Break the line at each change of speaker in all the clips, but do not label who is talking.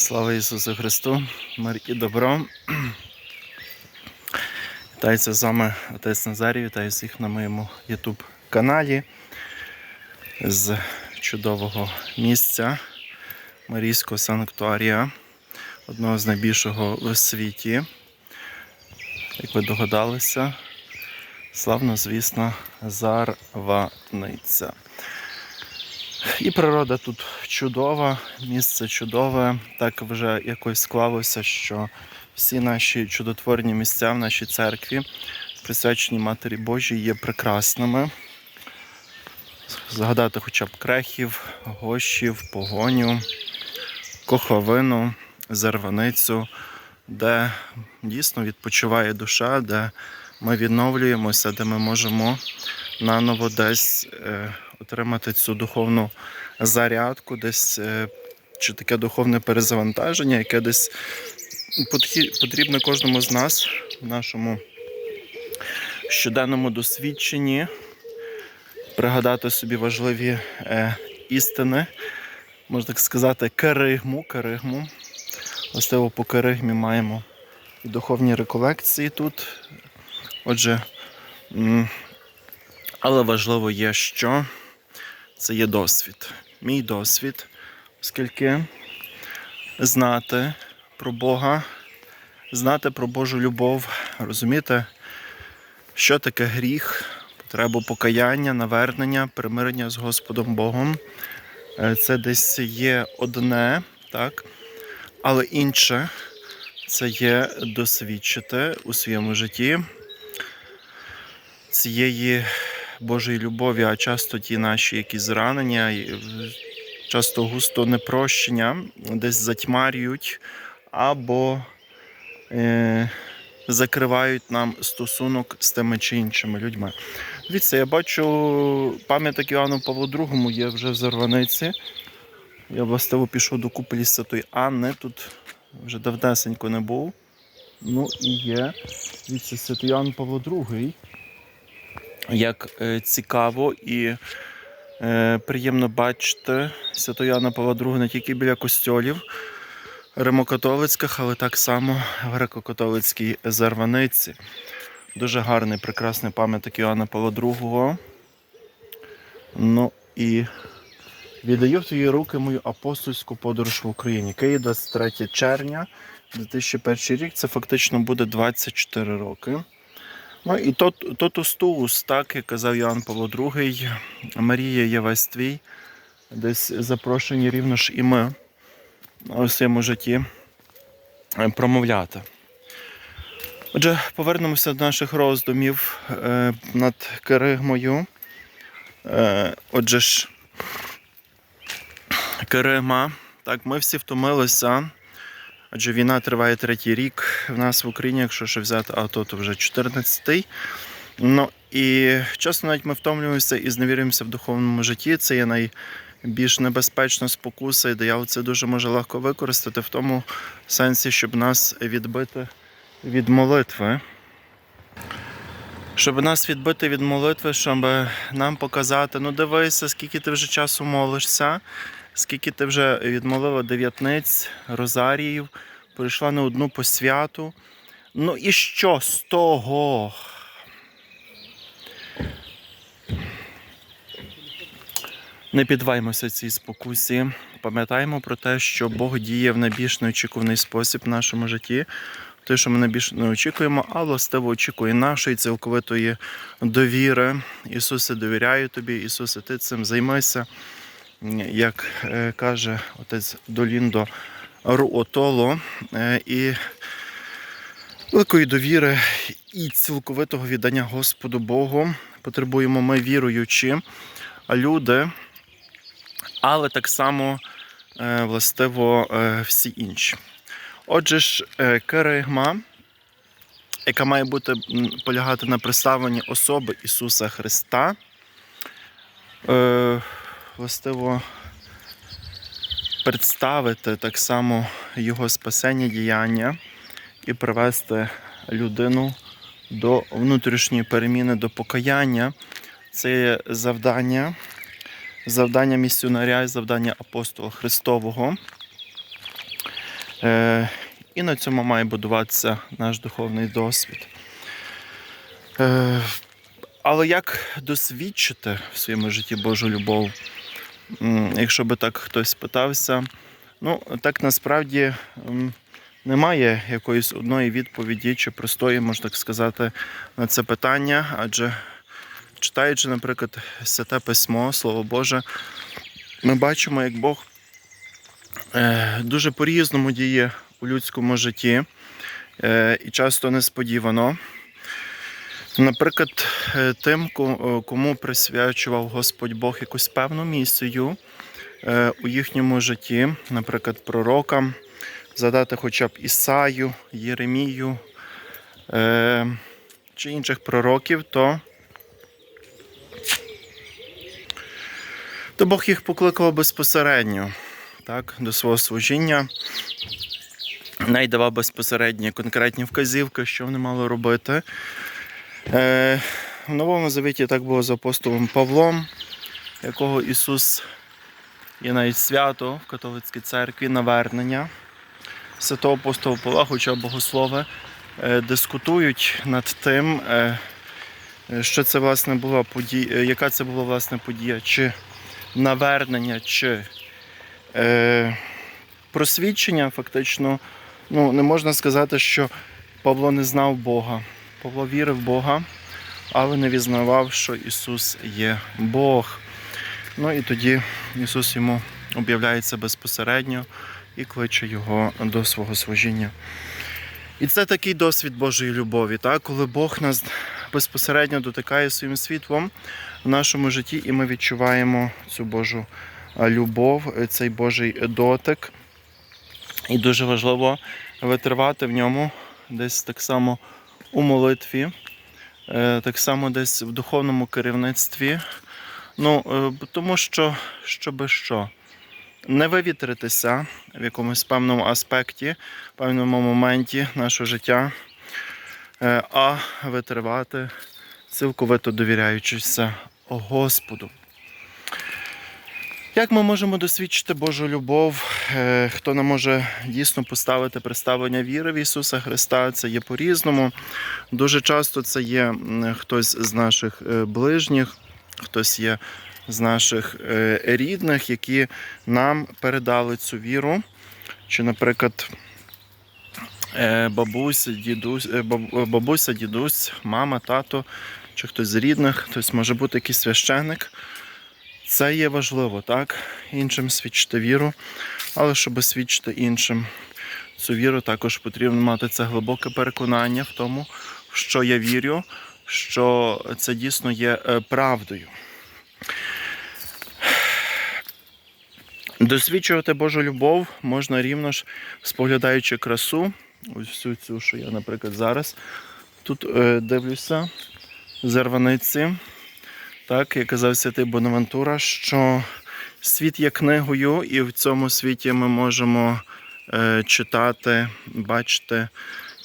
Слава Ісусу Христу, мир і добро. Вітається з вами отець Назарій, вітаю всіх на моєму YouTube каналі з чудового місця Марійського санктуарія, одного з найбільшого в світі. Як ви догадалися, славно, звісно, Зарваниця. І природа тут чудова, місце чудове. Так вже якось склалося, що всі наші чудотворні місця в нашій церкві, присвячені Матері Божій, є прекрасними. Згадати хоча б крехів, гощів, погоню, коховину, зерваницю, де дійсно відпочиває душа, де ми відновлюємося, де ми можемо наново десь е, отримати цю духовну зарядку, десь е, чи таке духовне перезавантаження, яке десь потрібно кожному з нас в нашому щоденному досвідченні пригадати собі важливі е, істини, можна так сказати, керигму, керигму. Властиво по керигмі маємо і духовні реколекції тут. Отже, але важливо є, що це є досвід. Мій досвід, оскільки знати про Бога, знати про Божу любов, розуміти, що таке гріх, потребу покаяння, навернення, примирення з Господом Богом. Е, Це десь є одне, так? але інше це є досвідчити у своєму житті цієї Божої любові, а часто ті наші якісь зранення, часто густо непрощення десь затьмарюють або е, закривають нам стосунок з тими чи іншими людьми. Дивіться, я бачу пам'ятник Іоанну Павлу II є вже в Зарваниці. Я властиво пішов до куполі Святої Анни. Тут вже давнесенько не був. Ну і є. Дивіться, Святий Іоанн Павло II як е, цікаво і е, приємно бачити Святого Яна Павла II не тільки біля костьолів римокатолицьких, але так само в греко-католицькій Зарваниці. Дуже гарний, прекрасний пам'ятник Іоанна Павла II. Ну і віддаю в твої руки мою апостольську подорож в Україні. Київ 23 червня 2001 рік. Це фактично буде 24 роки. Ну і тот, тотус туус, так, як казав Іоанн Павло II, Марія є весь твій, десь запрошені рівно ж і ми у своєму житті е, промовляти. Отже, повернемося до наших роздумів е, над Керигмою. Е, отже ж, Керигма, так, ми всі втомилися. Адже війна триває третій рік в нас в Україні, якщо ще взяти АТО, то вже 14-й. Ну і часто навіть ми втомлюємося і зневірюємося в духовному житті. Це є найбільш небезпечна спокуса, і диявол це дуже може легко використати в тому сенсі, щоб нас відбити від молитви. Щоб нас відбити від молитви, щоб нам показати, ну дивися, скільки ти вже часу молишся, скільки ти вже відмолила дев'ятниць, розаріїв, прийшла на одну посвяту. Ну і що з того? Не піддаваймося цій спокусі. Пам'ятаємо про те, що Бог діє в найбільш неочікуваний спосіб в нашому житті. Те, що ми найбільш не очікуємо, а властиво очікує нашої цілковитої довіри. Ісусе, довіряю тобі, Ісусе, ти цим займайся. Як е, каже отець Доліндо Руотоло, е, і великої довіри і цілковитого віддання Господу Богу потребуємо ми віруючі, люди, але так само е, властиво всі інші. Отже ж, керигма, яка має бути полягати на представленні особи Ісуса Христа, властиво представити так само Його спасення діяння і привести людину до внутрішньої переміни, до покаяння. Це є завдання, завдання місіонаря і завдання апостола Христового. Е, і на цьому має будуватися наш духовний досвід. Е, але як досвідчити в своєму житті Божу любов? Якщо би так хтось питався, ну так насправді немає якоїсь одної відповіді чи простої, можна так сказати, на це питання, адже читаючи, наприклад, святе письмо, Слово Боже, ми бачимо, як Бог е, дуже по-різному діє у людському житті е, і часто несподівано. Наприклад, е, тим, кому присвячував Господь Бог якусь певну місію е, у їхньому житті, наприклад, пророкам, задати хоча б Ісаю, Єремію е, чи інших пророків, то, то Бог їх покликав безпосередньо так, до свого служіння. Навіть давав безпосередні конкретні вказівки, що вони мали робити. Е, в Новому Завіті так було з апостолом Павлом, якого Ісус є навіть свято в католицькій церкві, навернення. Святого апостола Павла, хоча богослови, е, дискутують над тим, е, що це власне була подія, яка це була власне подія, чи навернення, чи просвідчення, фактично, ну, не можна сказати, що Павло не знав Бога. Павло вірив в Бога, але не візнавав, що Ісус є Бог. Ну і тоді Ісус йому об'являється безпосередньо і кличе його до свого служіння. І це такий досвід Божої любові, так? коли Бог нас безпосередньо дотикає своїм світлом в нашому житті, і ми відчуваємо цю Божу любов, цей Божий дотик. І дуже важливо витривати в ньому десь так само у молитві, е, так само десь в духовному керівництві. Ну, е, тому що, щоби що, не вивітритися в якомусь певному аспекті, певному моменті нашого життя, е, а витривати, цілковито довіряючися Господу. Як ми можемо досвідчити Божу любов? Е, Хто не може дійсно поставити представлення віри в Ісуса Христа, це є по-різному. Дуже часто це є хтось з наших е, ближніх, хтось є з наших е, рідних, які нам передали цю віру. Чи, наприклад, бабуся, дідусь, бабуся, дідусь, мама, тато, чи хтось з рідних, хтось може бути якийсь священик. Це є важливо, так? Іншим свідчити віру, але щоб свідчити іншим цю віру, також потрібно мати це глибоке переконання в тому, що я вірю, що це дійсно є е, правдою. Досвідчувати Божу любов можна рівно ж споглядаючи красу. Ось всю цю, що я, наприклад, зараз тут е, дивлюся зерваниці. Так, як казав святий Бонавентура, що світ є книгою, і в цьому світі ми можемо е, читати, бачити,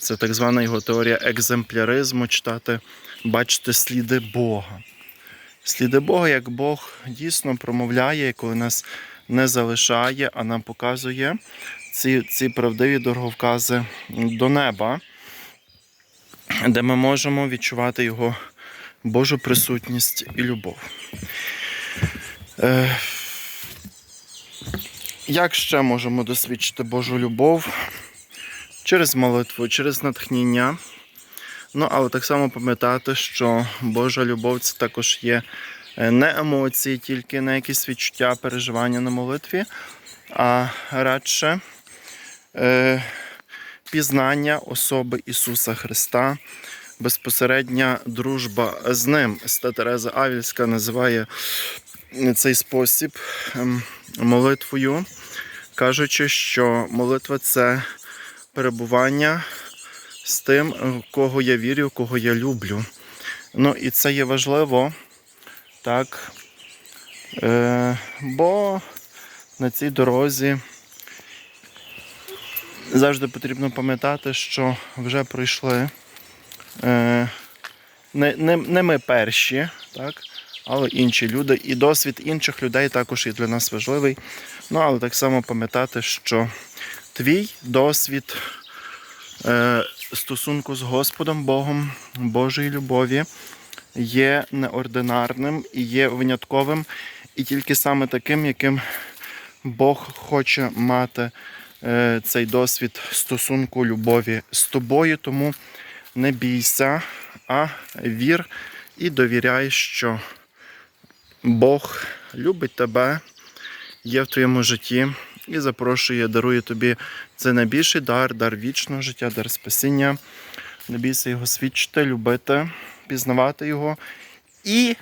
це так звана його теорія екземпляризму, читати, бачити сліди Бога. Сліди Бога, як Бог дійсно промовляє, коли нас не залишає, а нам показує ці, ці правдиві дороговкази до неба, де ми можемо відчувати його Божу присутність і любов. Е, як ще можемо досвідчити Божу любов? Через молитву, через натхнення. Ну, але так само пам'ятати, що Божа любов це також є е, не емоції, тільки не якісь відчуття, переживання на молитві, а радше е, пізнання особи Ісуса Христа, безпосередня дружба з ним. Ста Тереза Авільська називає цей спосіб ем, молитвою, кажучи, що молитва це перебування з тим, кого я вірю, кого я люблю. Ну і це є важливо, так, е, бо на цій дорозі завжди потрібно пам'ятати, що вже пройшли е, не, не, не ми перші, так, але інші люди. І досвід інших людей також є для нас важливий. Ну, але так само пам'ятати, що твій досвід е, стосунку з Господом Богом, Божої любові є неординарним і є винятковим, і тільки саме таким, яким Бог хоче мати е, цей досвід стосунку любові з тобою. Тому не бійся, а вір і довіряй, що Бог любить тебе, є в твоєму житті і запрошує, дарує тобі це найбільший дар, дар вічного життя, дар спасіння. Не бійся його свідчити, любити, пізнавати його і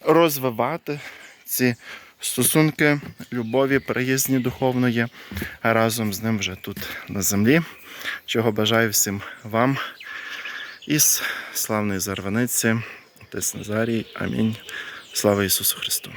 розвивати ці стосунки любові, приязні духовної разом з ним вже тут на землі. Чого бажаю всім вам із славної Зарваниці, Отець Назарій. Амінь. Слава Ісусу Христу!